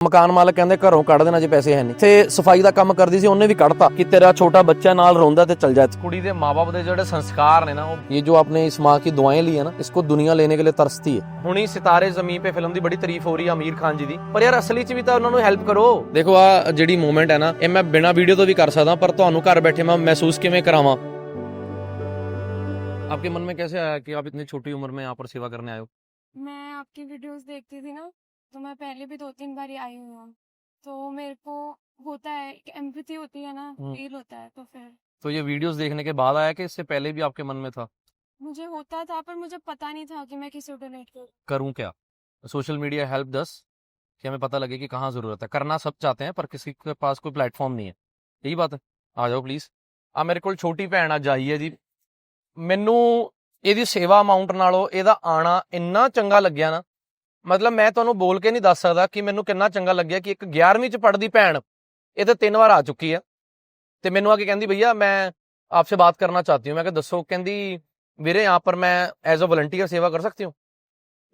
ਮਕਾਨ ਮਾਲਕ ਕਹਿੰਦੇ ਘਰੋਂ ਕੱਢ ਦੇਣਾ ਜੇ ਪੈਸੇ ਹੈ ਨਹੀਂ ਤੇ ਸਫਾਈ ਦਾ ਕੰਮ ਕਰਦੀ ਸੀ ਉਹਨੇ ਵੀ ਕੱਢਤਾ ਕਿ ਤੇਰਾ ਛੋਟਾ ਬੱਚਾ ਨਾਲ ਰੋਂਦਾ ਤੇ ਚਲ ਜਾ ਕੁੜੀ ਦੇ ਮਾਪੇ ਦੇ ਜਿਹੜੇ ਸੰਸਕਾਰ ਨੇ ਨਾ ਉਹ ਇਹ ਜੋ ਆਪਨੇ ਇਸ ਮਾਂ की दुआएं ली है ना इसको दुनिया लेने के लिए तरसती है ਹੁਣੀ ਸਿਤਾਰੇ ਜ਼ਮੀਨ ਤੇ ਫਿਲਮ ਦੀ ਬੜੀ ਤਾਰੀਫ ਹੋ ਰਹੀ ਹੈ ਅਮੀਰ ਖਾਨ ਜੀ ਦੀ ਪਰ ਯਾਰ ਅਸਲੀ ਚ ਵੀ ਤਾਂ ਉਹਨਾਂ ਨੂੰ ਹੈਲਪ ਕਰੋ ਦੇਖੋ ਆ ਜਿਹੜੀ ਮੂਮੈਂਟ ਹੈ ਨਾ ਇਹ ਮੈਂ ਬਿਨਾ ਵੀਡੀਓ ਤੋਂ ਵੀ ਕਰ ਸਕਦਾ ਪਰ ਤੁਹਾਨੂੰ ਘਰ ਬੈਠੇ ਮੈਂ ਮਹਿਸੂਸ ਕਿਵੇਂ ਕਰਾਵਾਂ आपके मन में कैसे आया कि आप इतनी छोटी उम्र में यहाँ पर सेवा करने आए हो मैं आपकी वीडियोस देखती थी ना तो मैं पहले भी दो तीन बार आई हुई हूँ तो मेरे को होता है एम्पैथी होती है ना हम्म। फील होता है तो फिर तो ये वीडियोस देखने के बाद आया कि इससे पहले भी आपके मन में था मुझे होता था पर मुझे पता नहीं था कि मैं किसी को डोनेट करूँ करूं क्या सोशल मीडिया हेल्प दस कि हमें पता लगे कि कहाँ जरूरत है करना सब चाहते हैं पर किसी के पास कोई प्लेटफॉर्म नहीं है यही बात है आ जाओ प्लीज ਆ ਮੇਰੇ ਕੋਲ ਛੋਟੀ ਭੈਣ ਅੱਜ ਆਈ ਹੈ ਜੀ ਮੈਨੂੰ ਇਹਦੀ ਸੇਵਾ ਅਮਾਉਂਟ ਨਾਲੋਂ ਇਹਦਾ ਆਣਾ ਇੰਨਾ ਚੰਗਾ ਲੱਗਿਆ ਨਾ ਮਤਲਬ ਮੈਂ ਤੁਹਾਨੂੰ ਬੋਲ ਕੇ ਨਹੀਂ ਦੱਸ ਸਕਦਾ ਕਿ ਮੈਨੂੰ ਕਿੰਨਾ ਚੰਗਾ ਲੱਗਿਆ ਕਿ ਇੱਕ 11ਵੀਂ ਚ ਪੜ੍ਹਦੀ ਭੈਣ ਇਹ ਤਾਂ ਤਿੰਨ ਵਾਰ ਆ ਚੁੱਕੀ ਹੈ ਤੇ ਮੈਨੂੰ ਆ ਕੇ ਕਹਿੰਦੀ ਭਈਆ ਮੈਂ आपसे बात करना चाहती हूँ मैं कहा दसो ਕਹਿੰਦੀ ਵੀਰੇ यहाँ पर मैं एज अ वॉलंटियर सेवा कर सकती हूँ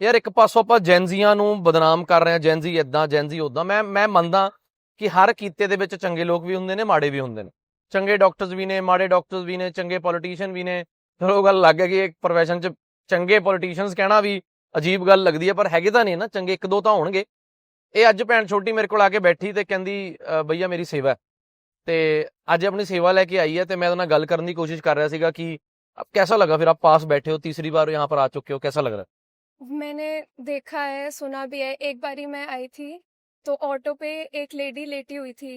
ਯਾਰ ਇੱਕ ਪਾਸੋਂ ਆਪਾਂ ਜੈਨਜ਼ੀਆਂ ਨੂੰ ਬਦਨਾਮ ਕਰ ਰਹੇ ਹਾਂ ਜੈਨਜ਼ੀ ਇਦਾਂ ਜੈਨਜ਼ੀ ਉਦਾਂ ਮੈਂ ਮੈਂ ਮੰਨਦਾ ਕਿ ਹਰ ਕੀਤੇ ਦੇ ਵਿੱਚ ਚੰਗੇ ਲੋਕ ਵੀ ਹੁੰਦੇ ਨੇ ਮਾੜੇ ਵੀ ਹੁੰਦੇ ਨੇ ਚੰਗੇ ਡਾਕਟਰਸ ਵੀ ਨੇ ਮਾੜੇ ਡਾਕਟਰਸ ਵੀ ਨੇ ਚੰਗੇ ਪੋਲੀਟੀਸ਼ੀਅਨ ਵੀ ਨੇ ਚਲੋ ਗੱਲ ਲੱਗ ਹੈ ਕਿ ਇੱਕ profession 'ਚ ਚੰਗੇ ਪੋਲੀਟੀਸ਼ੀਅਨਸ ਕਹਿਣਾ ਵੀ ਅਜੀਬ ਗੱਲ ਲੱਗਦੀ ਹੈ ਪਰ ਹੈਗੇ ਤਾਂ ਨਹੀਂ ਨਾ ਚੰਗੇ ਇੱਕ ਦੋ ਤਾਂ ਹੋਣਗੇ ਇਹ ਅੱਜ ਭੈਣ ਛੋਟੀ ਮੇਰੇ ਕੋਲ ਆ ਕੇ ਬੈਠੀ ਤੇ ਕਹਿੰਦੀ ਅ, ਭਈਆ ਮੇਰੀ ਸੇਵਾ ਹੈ ਤੇ ਅੱਜ ਆਪਣੀ ਸੇਵਾ ਲੈ ਕੇ ਆਈ ਹੈ ਤੇ ਮੈਂ ਉਹਦੇ ਨਾਲ ਗੱਲ ਕਰਨ ਦੀ ਕੋਸ਼ਿਸ਼ ਕਰ ਰਿਹਾ ਸੀਗਾ ਕਿ अब कैसा लगा फिर आप पास बैठे हो तीसरी बार यहाँ पर आ चुके हो कैसा लग रहा है मैंने देखा है सुना भी है एक बारी मैं आई थी तो ऑटो पे एक लेडी लेटी हुई थी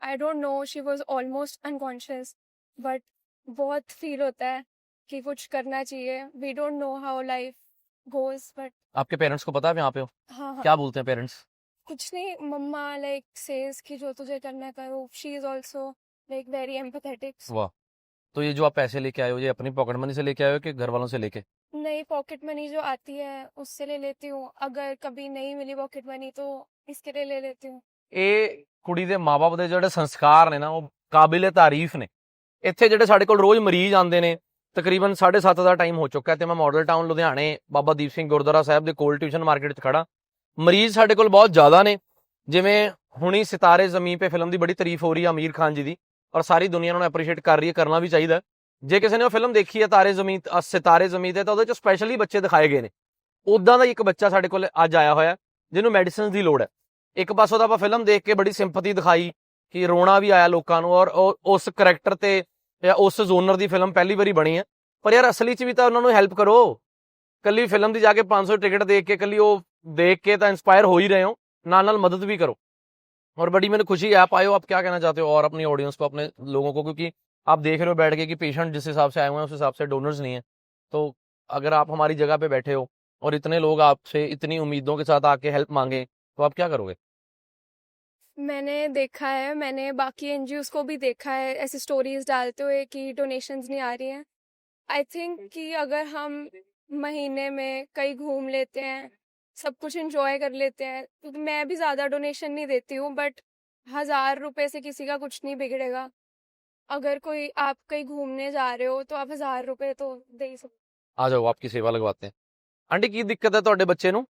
I don't know she was almost unconscious but बहुत फील होता है कि कुछ करना चाहिए we don't know how life goes but आपके पेरेंट्स को पता है आप यहाँ पे हो हाँ हाँ क्या बोलते हैं पेरेंट्स कुछ नहीं मम्मा लाइक सेज कि जो तुझे करना है करो she is also like very empathetic वाह तो ये जो आप पैसे लेके आए हो ये अपनी पॉकेट मनी से लेके आए हो कि घर वालों से लेके नई पॉकेट मनी जो आती है उससे ले लेती हूँ अगर कभी नहीं मिली पॉकेट मनी तो इसके लिए ले लेती हूँ ਇਹ ਕੁੜੀ ਦੇ ਮਾਪੇ ਦੇ ਜਿਹੜੇ ਸੰਸਕਾਰ ਨੇ ਨਾ ਉਹ ਕਾਬਿਲੇ ਤਾਰੀਫ ਨੇ ਇੱਥੇ ਜਿਹੜੇ ਸਾਡੇ ਕੋਲ ਰੋਜ਼ ਮਰੀਜ਼ ਆਉਂਦੇ ਨੇ ਤਕਰੀਬਨ 7:30 ਦਾ ਟਾਈਮ ਹੋ ਚੁੱਕਾ ਹੈ ਤੇ ਮੈਂ ਮਾਡਲ ਟਾਊਨ ਲੁਧਿਆਣੇ ਬਾਬਾ ਦੀਪ ਸਿੰਘ ਗੁਰਦੁਆਰਾ ਸਾਹਿਬ ਦੇ ਕੋਲ ਟਿਊਸ਼ਨ ਮਾਰਕੀਟ 'ਚ ਖੜਾ ਮਰੀਜ਼ ਸਾਡੇ ਕੋਲ ਬਹੁਤ ਜ਼ਿਆਦਾ ਨੇ, ਜਿਵੇਂ ਹੁਣੀ ਸਿਤਾਰੇ ਜ਼ਮੀਨ ਤੇ ਫਿਲਮ ਦੀ ਬੜੀ ਤਾਰੀਫ ਹੋ ਰਹੀ ਹੈ ਅਮੀਰ ਖਾਨ ਜੀ ਦੀ ਔਰ ਸਾਰੀ ਦੁਨੀਆ ਨੂੰ ਐਪਰੀਸ਼ੀਏਟ ਕਰ ਰਹੀ ਹੈ, ਕਰਨਾ ਵੀ ਚਾਹੀਦਾ ਜੇ ਕਿਸੇ ਨੇ ਉਹ ਫਿਲਮ ਦੇਖੀ ਹੈ ਤਾਰੇ ਜ਼ਮੀਨ ਸਿਤਾਰੇ ਜ਼ਮੀਨ ਤੇ, ਤਾਂ ਉਹਦੇ 'ਚ ਸਪੈਸ਼ਲੀ ਬੱਚੇ ਦਿਖਾਏ ਗਏ ਨੇ। ਉਦਾਂ ਦਾ ਹੀ ਇੱਕ ਬੱਚਾ ਸਾਡੇ ਕੋਲ ਅੱਜ ਆਇਆ ਹੋਇਆ ਜਿਹਨੂੰ ਮੈਡੀਸਿਨਸ ਦੀ ਲੋੜ ਹੈ। ਇੱਕ ਪਾਸੋਂ ਤਾਂ ਆਪਾਂ ਫਿਲਮ ਦੇਖ ਕੇ ਬੜੀ ਸਿੰਪਥੀ ਦਿਖਾਈ ਕਿ ਰੋਣਾ ਵੀ ਆਇਆ ਲੋਕਾਂ ਨੂੰ ਔਰ ਉਹ- ਉਸ ਕਰੈਕਟਰ ਤੇ ਜਾਂ ਉਸ ਜ਼ੋਨਰ ਦੀ ਫਿਲਮ ਪਹਿਲੀ ਵਾਰੀ ਬਣੀ ਹੈ ਪਰ ਯਾਰ ਅਸਲੀ 'ਚ ਵੀ ਤਾਂ ਉਹਨਾਂ ਨੂੰ ਹੈਲਪ ਕਰੋ ਕੱਲੀ ਫਿਲਮ ਦੀ ਜਾ ਕੇ 500 ਟਿਕਟ ਦੇਖ ਕੇ ਕੱਲੀ ਉਹ ਦੇਖ ਕੇ ਤਾਂ ਇੰਸਪਾਇਰ ਹੋ ਹੀ ਰਹੇ ਹੋ ਨਾਲ ਨਾਲ ਮਦਦ भी करो और बड़ी मैंने खुशी है आप आए हो आप क्या कहना चाहते हो और अपनी ऑडियंस को अपने लोगों को क्योंकि आप देख रहे हो बैठ के कि पेशेंट जिस हिसाब से आए हुए हैं उस हिसाब से डोनर्स नहीं है तो अगर आप हमारी जगह पे बैठे हो और इतने लोग आपसे इतनी उम्मीदों के साथ आके हेल्प मांगे तो आप क्या करोगे मैंने देखा है मैंने बाकी एनजीओ को भी देखा है ऐसी स्टोरीज डालते हुए कि डोनेशंस नहीं आ रही हैं आई थिंक कि अगर हम महीने में कहीं घूम लेते हैं सब कुछ एंजॉय कर लेते हैं क्योंकि मैं भी ज़्यादा डोनेशन नहीं देती हूँ बट हज़ार रुपए से किसी का कुछ नहीं बिगड़ेगा अगर कोई आप कहीं घूमने जा रहे हो तो आप हज़ार रुपए तो दे ही सकते आ जाओ आपकी सेवा लगवाते हैं आंटी की दिक्कत है ਤੁਹਾਡੇ ਬੱਚੇ ਨੂੰ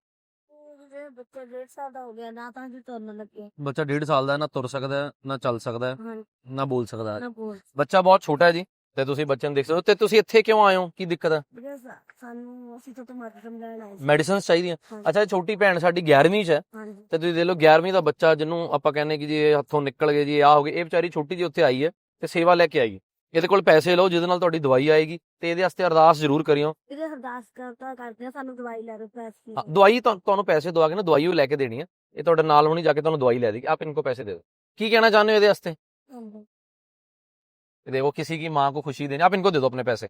ਬੱਚਾ ਡੇਢ ਸਾਲ ਦਾ ਹੋ ਗਿਆ ਨਾ ਤਾਂ ਜੀ ਤੁਰਨ ਲੱਗੇ। ਬੱਚਾ 1.5 ਸਾਲ ਦਾ ਹੈ ਨਾ ਤੁਰ ਸਕਦਾ ਹੈ ਨਾ ਚੱਲ ਸਕਦਾ ਹੈ ਨਾ ਬੋਲ ਸਕਦਾ ਹੈ। ਨਾ ਬੋਲ ਬੱਚਾ ਬਹੁਤ ਛੋਟਾ ਹੈ ਜੀ ਤੇ ਤੁਸੀਂ ਬੱਚੇ ਨੂੰ ਦੇਖ ਸਕਦੇ ਹੋ। ਤੇ ਤੁਸੀਂ ਇੱਥੇ ਕਿਉਂ ਆਏ ਹੋ? ਕੀ ਦਿੱਕਤ ਹੈ? ਵੀਰੇ ਸਾ- ਸਾਨੂੰ ਅਸੀਂ ਤਾਂ ਤੁਹਾਡੇ ਸਮਝਾਣ ਆਏ ਸੀ। ਮੈਡੀਸਿਨਸ ਚਾਹੀਦੀਆਂ। ਹਾਂ। ਅੱਛਾ ਇਹ ਛੋਟੀ ਭੈਣ ਸਾਡੀ 11ਵੀਂ ਚ ਹੈ। ਹਾਂਜੀ। ਤੇ ਤੁਸੀਂ ਦੇਖ ਲਓ 11ਵੀਂ ਦਾ ਬੱਚਾ ਜਿਹਨੂੰ ਆਪਾਂ ਕਹਿੰਦੇ ਕਿ ਜੀ ਇਹ ਹੱਥੋਂ ਨਿਕਲ ਗਏ ਜੀ ਆ ਹੋ ਗਏ। ਇਹ ਵਿਚਾਰੀ ਛੋਟੀ ਜੀ ਉੱਥੇ ਆਈ ਹੈ ਤੇ ਸੇਵਾ ਲੈ ਕੇ ਆਈ ਹੈ। ਇਹਦੇ ਕੋਲ ਪੈਸੇ ਲਓ ਜਿਹਦੇ ਨਾਲ ਤੁਹਾਡੀ ਦਵਾਈ ਆਏਗੀ ਤੇ ਇਹਦੇ ਵਾਸਤੇ ਅਰਦਾਸ ਜ਼ਰੂਰ ਕਰਿਓ ਇਹਦੇ ਅਰਦਾਸ ਕਰਤਾ ਕਰਦੇ ਆ ਸਾਨੂੰ ਦਵਾਈ ਲੈ ਦੋ ਪੈਸੇ ਹਾਂ, ਦਵਾਈ ਤੁਹਾਨੂੰ ਤੁਹਾਨੂੰ ਪੈਸੇ ਦਵਾ ਕੇ ਨਾ ਦਵਾਈ ਉਹ ਲੈ ਕੇ ਦੇਣੀ ਹੈ ਇਹ ਤੁਹਾਡੇ ਨਾਲ ਹੋਣੀ ਜਾ ਕੇ ਤੁਹਾਨੂੰ ਦਵਾਈ ਲੈ ਦੇਗੀ ਆਪ ਇਨਕੋ ਪੈਸੇ ਦੇ ਦਿਓ ਕੀ ਕਹਿਣਾ ਚਾਹੁੰਦੇ ਹੋ ਇਹਦੇ ਵਾਸਤੇ ਹਾਂਜੀ। देखो किसी की माँ को खुशी देनी आप इनको दे दो अपने पैसे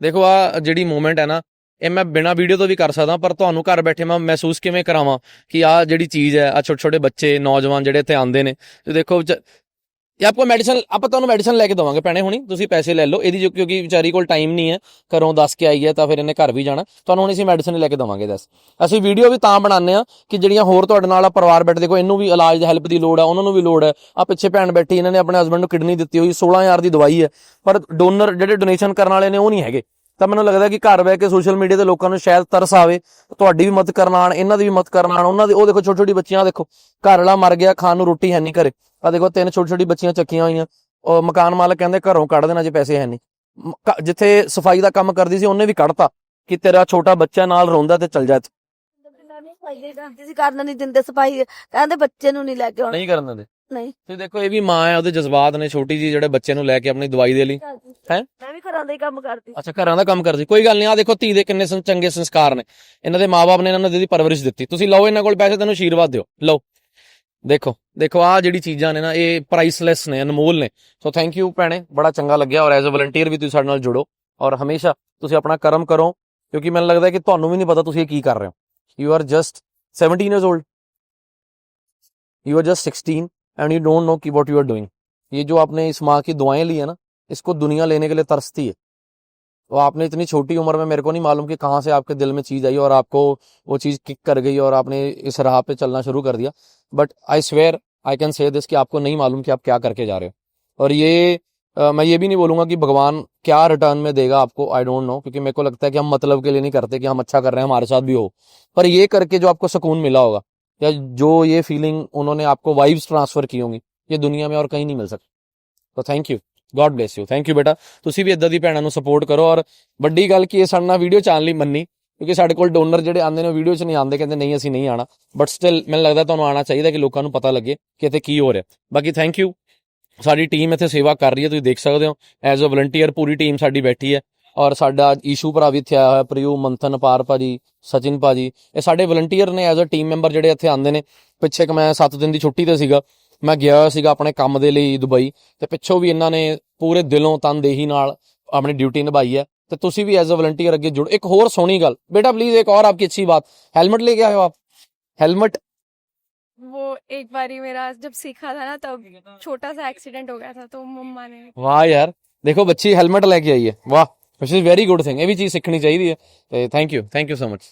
ਦੇਖੋ ਆ ਜਿਹੜੀ ਮੂਮੈਂਟ ਹੈ ਨਾ ਇਹ ਮੈਂ ਬਿਨਾ ਵੀਡੀਓ ਤੋਂ ਵੀ ਕਰ ਸਕਦਾ ਪਰ ਤੁਹਾਨੂੰ ਘਰ ਬੈਠੇ ਮੈਂ ਮਹਿਸੂਸ ਕਿਵੇਂ ਕਰਾਵਾਂ ਕਿ ਆ ਜਿਹੜੀ ਚੀਜ਼ ਹੈ ਆ ਛੋਟੇ ਛੋਟੇ ਬੱਚੇ ਨੌਜਵਾਨ ਜਿਹੜੇ ਇੱਥੇ ਆਉਂਦੇ ਨੇ ਤੇ ਦੇਖੋ ਵਿਚ- ਇਹ ਆਪਕੋ ਮੈਡੀਸਨ ਆਪਾਂ ਤੁਹਾਨੂੰ ਮੈਡੀਸਨ ਲੈ ਕੇ ਦਵਾਂਗੇ ਭੈਣੇ ਹੁਣੀ, ਤੁਸੀਂ ਪੈਸੇ ਲੈ ਲਓ। ਇਹਦੀ ਜੋ ਕਿਉਂਕਿ ਵਿਚਾਰੀ ਕੋਲ ਟਾਈਮ ਨਹੀਂ ਹੈ, ਘਰੋਂ ਦੱਸ ਕੇ ਆਈ ਹੈ ਤਾਂ ਫਿਰ ਇਹਨੇ ਘਰ ਵੀ ਜਾਣਾ। ਤੁਹਾਨੂੰ ਹੁਣ ਅਸੀਂ ਮੈਡੀਸਨ ਲੈ ਕੇ ਦਵਾਂਗੇ, ਦੱਸ। ਅਸੀਂ ਵੀਡੀਓ ਵੀ ਤਾਂ ਬਣਾਉਂਦੇ ਆ ਕਿ ਜਿਹੜੀਆਂ ਹੋਰ ਤੁਹਾਡੇ ਨਾਲ ਆ ਪਰਿਵਾਰ ਬੈਠਦੇ ਦੇਖੋ, ਇਹਨੂੰ ਵੀ ਇਲਾਜ ਦੀ ਹੈਲਪ ਦੀ ਲੋੜ ਹੈ ਉਹਨਾਂ ਨੂੰ ਵੀ ਲੋੜ ਹੈ ਆ ਪਿੱਛੇ ਭੈਣ ਬੈਠੀ, ਇਹਨਾਂ ਨੇ ਆਪਣੇ ਹਸਬੰਡ ਨੂੰ ਕਿਡਨੀ ਦਿੱਤੀ ਹੋਈ 16000 ਦੀ ਦਵਾਈ ਹੈ। ਪਰ ਡੋਨਰ ਜਿਹੜੇ ਡੋਨੇਸ਼ਨ ਕਰਨ ਵਾਲੇ ਨੇ, ਉਹ ਨਹੀਂ ਹੈਗੇ। ਤਾਂ ਮੈਨੂੰ ਲੱਗਦਾ ਕਿ ਘਰ ਬਹਿ ਕੇ ਸੋਸ਼ਲ ਮੀਡੀਆ ਤੇ ਲੋਕਾਂ ਨੂੰ ਸ਼ਾਇਦ ਤਰਸ ਆਵੇ, ਤੁਹਾਡੀ ਵੀ ਮਦਦ ਕਰਨ ਆਣ ਇਹਨਾਂ ਦੀ ਵੀ ਮਦਦ ਕਰਨ ਆਣ ਉਹਨਾਂ ਦੀ, ਉਹ ਦੇਖੋ ਛੋਟੀ ਛੋਟੀ ਬੱਚੀਆਂ, ਦੇਖੋ ਘਰ ਵਾਲਾ ਮਰ ਗਿਆ, ਖਾਣ ਨੂੰ ਰੋਟੀ ਹੈ ਨਹੀਂ ਘਰੇ। ਆ ਦੇਖੋ ਤਿੰਨ ਛੋਟੀ ਛੋਟੀ ਬੱਚੀਆਂ ਚੱਕੀਆਂ ਹੋਈਆਂ। ਉਹ ਮਕਾਨ ਮਾਲਕ ਕਹਿੰਦੇ ਘਰੋਂ ਕੱਢ ਦੇਣਾ ਜੇ ਪੈਸੇ ਹੈ ਨਹੀਂ ਜਿੱਥੇ ਸਫ਼ਾਈ ਦਾ ਕੰਮ ਕਰਦੀ ਸੀ ਉਹਨੇ ਵੀ ਕੱਢਤਾ ਕਿ ਤੇਰਾ ਛੋਟਾ ਬੱਚਾ ਨਾਲ ਰੋਂਦਾ ਤੇ ਚੱਲ ਜਾ ਇੱਥੇ। ਸਫ਼ਾਈ ਕਰਨ ਨਹੀਂ ਦਿੰਦੇ ਸਫ਼ਾਈ ਕਹਿੰਦੇ ਬੱਚੇ ਨੂੰ ਨਹੀਂ ਲੈ ਕੇ ਆਉਣਾ ਨਹੀਂ ਕਰਨ ਦਿੰਦੇ। ਨਹੀਂ। ਤੁਸੀਂ ਦੇਖੋ ਇਹ ਵੀ ਮਾਂ ਹੈ ਉਹਦੇ ਜਜ਼ਬਾਤ ਨੇ ਛੋਟੀ ਜੀ ਜਿਹੜੇ ਬੱਚੇ ਨੂੰ ਲੈ ਕੇ ਆਪਣੀ ਦਵਾਈ ਦੇ ਲਈ। ਹੈਂ? ਮੈਂ ਵੀ ਘਰਾਂ ਦਾ ਹੀ ਕੰਮ ਕਰਦੀ। ਅੱਛਾ ਘਰਾਂ ਦਾ ਕੰਮ ਕਰਦੀ। ਕੋਈ ਗੱਲ ਨਹੀਂ ਆ ਦੇਖੋ ਧੀ ਦੇ ਕਿੰਨੇ ਸੰ- ਚੰਗੇ ਸੰਸਕਾਰ ਨੇ। ਇਹਨਾਂ ਦੇ ਮਾਪੇ ਨੇ ਇਹਨਾਂ ਨੂੰ ਦੀ ਪਰਵਰਿਸ਼ ਦਿੱਤੀ। ਤੁਸੀਂ ਲਓ ਇਹਨਾਂ ਕੋਲ ਪੈਸੇ ਤੈਨੂੰ ਆਸ਼ੀਰਵਾਦ ਦਿਓ। ਲਓ। ਦੇਖੋ ਦੇਖੋ ਆ ਜਿਹੜੀ ਚੀਜ਼ਾਂ ਨੇ ਨਾ ਇਹ ਪ੍ਰਾਈਸਲੈਸ ਨੇ ਅਨਮੋਲ ਨੇ ਸੋ ਥੈਂਕ ਯੂ ਭੈਣੇ ਬੜਾ ਚੰਗਾ ਲੱਗਿਆ ਔਰ ਐਜ਼ ਅ ਵਲੰਟੀਅਰ ਵੀ ਤੁਸੀਂ ਸਾਡੇ ਨਾਲ ਜੁੜੋ ਔਰ ਹਮੇਸ਼ਾ ਤੁਸੀਂ ਆਪਣਾ ਕਰਮ ਕਰੋ ਕਿਉਂਕਿ ਮੈਨੂੰ ਲੱਗਦਾ ਹੈ ਕਿ ਤੁਹਾਨੂੰ ਵੀ ਨਹੀਂ ਪਤਾ ਤੁਸੀਂ ਇਹ ਕੀ ਕਰ ਰਹੇ ਹੋ you are just 17 years old you are just 16 and you don't know कि व्हाट यू आर डूइंग ये जो आपने इस माँ की दुआएं ली है ना इसको दुनिया लेने के लिए तरसती है तो आपने इतनी छोटी उम्र में मेरे को नहीं मालूम कि कहाँ से आपके दिल में चीज़ आई और आपको वो चीज़ किक कर गई और आपने इस राह पे चलना शुरू कर दिया। But I swear I can say this कि आपको नहीं मालूम कि आप क्या करके जा रहे हो। और ये मैं ये भी नहीं बोलूँगा कि भगवान क्या रिटर्न में देगा आपको आई डोंट नो क्योंकि मेरे को लगता है कि हम मतलब के लिए नहीं करते कि हम अच्छा कर रहे हैं, हमारे साथ भी हो। पर ये करके जो आपको सुकून मिला होगा, या जो ये फीलिंग उन्होंने आपको वाइब्स ट्रांसफ़र की होंगी, ये दुनिया में और कहीं नहीं मिल सकती। तो thank you God bless you thank you ਬੇਟਾ। ਤੁਸੀਂ ਵੀ ਇਦਾਂ ਦੀ ਭੈਣਾਂ ਨੂੰ ਸਪੋਰਟ ਕਰੋ ਔਰ ਵੱਡੀ ਗੱਲ ਕੀ ਇਹ ਸਾਡੇ ਨਾਲ ਵੀਡੀਓ ਚਾਣ ਲਈ ਮੰਨੀ, ਕਿਉਂਕਿ ਸਾਡੇ ਕੋਲ ਡੋਨਰ ਜਿਹੜੇ ਆਉਂਦੇ ਨੇ ਵੀਡੀਓ 'ਚ ਨਹੀਂ ਆਉਂਦੇ, ਕਹਿੰਦੇ ਨਹੀਂ, ਅਸੀਂ ਨਹੀਂ ਆਣਾ ਬਟ ਸਟਿਲ ਮੈਨੂੰ ਲੱਗਦਾ ਤੁਹਾਨੂੰ ਆਣਾ ਚਾਹੀਦਾ ਕਿ ਲੋਕਾਂ ਨੂੰ ਪਤਾ ਲੱਗੇ ਕਿ ਇੱਥੇ ਕੀ ਹੋ ਰਿਹਾ। ਬਾਕੀ ਥੈਂਕ ਯੂ ਸਾਡੀ ਟੀਮ ਇੱਥੇ ਸੇਵਾ ਕਰ ਰਹੀ ਹੈ, ਤੁਸੀਂ ਦੇਖ ਸਕਦੇ ਹੋ। ਐਜ਼ ਅ ਵਲੰਟੀਅਰ ਪੂਰੀ ਟੀਮ ਸਾਡੀ ਬੈਠੀ ਹੈ। ਔਰ ਸਾਡਾ ਈਸ਼ੂ ਭਰਾ ਵੀ ਇੱਥੇ ਆਇਆ ਹੋਇਆ, ਪ੍ਰਿਯੂ, ਮੰਥਨ, ਪਾਰ ਭਾਜੀ, ਸਚਿਨ ਭਾਜੀ। ਇਹ ਸਾਡੇ ਵਲੰਟੀਅਰ ਨੇ ਐਜ਼ ਅ ਟੀਮ ਮੈਂਬਰ ਜਿਹੜੇ ਇੱਥੇ ਆਉਂਦੇ ਨੇ। ਪਿੱਛੇ ਕਿ ਮੈਂ 7 ਦਿਨ ਦੀ ਛੁੱਟੀ ਤੇ ਸੀਗਾ। ਮੈਂ ਗਿਆ ਹੋਇਆ ਸੀਗਾ ਆਪਣੇ ਕੰਮ ਦੇ ਲਈ ਦੁਬਈ। ਤੇ ਪਿੱਛੋਂ ਵੀ ਇਹਨਾਂ ਨੇ ਪੂਰੇ ਦਿਲੋਂ ਤਨਦੇਹੀ ਨਾਲ ਆਪਣੀ ਡਿਊਟੀ ਨਿਭਾਈ ਹੈ ਤੇ ਤੁਸੀਂ ਵੀ ਐਜ਼ ਅ ਵਲੰਟੀਅਰ ਅੱਗੇ ਜੁੜ ਇੱਕ ਹੋਰ ਸੋਹਣੀ ਗੱਲ ਬੇਟਾ ਪਲੀਜ਼ ਇੱਕ और आपकी अच्छी बात हेलमेट लेके आए हो आप हेलमेट वो एक बारी मेरा जब सीखा था ना तब छोटा सा एक्सीडेंट हो गया था तो मम्मा ने ਵਾਹ ਯਾਰ ਦੇਖੋ ਬੱਚੀ ਹੈਲਮਟ ਲੈ ਕੇ ਆਈ ਹੈ ਵਾਹ which is very good thing ਇਹ ਵੀ ਚੀਜ਼ ਸਿੱਖਣੀ ਚਾਹੀਦੀ ਹੈ ਤੇ thank you thank you so much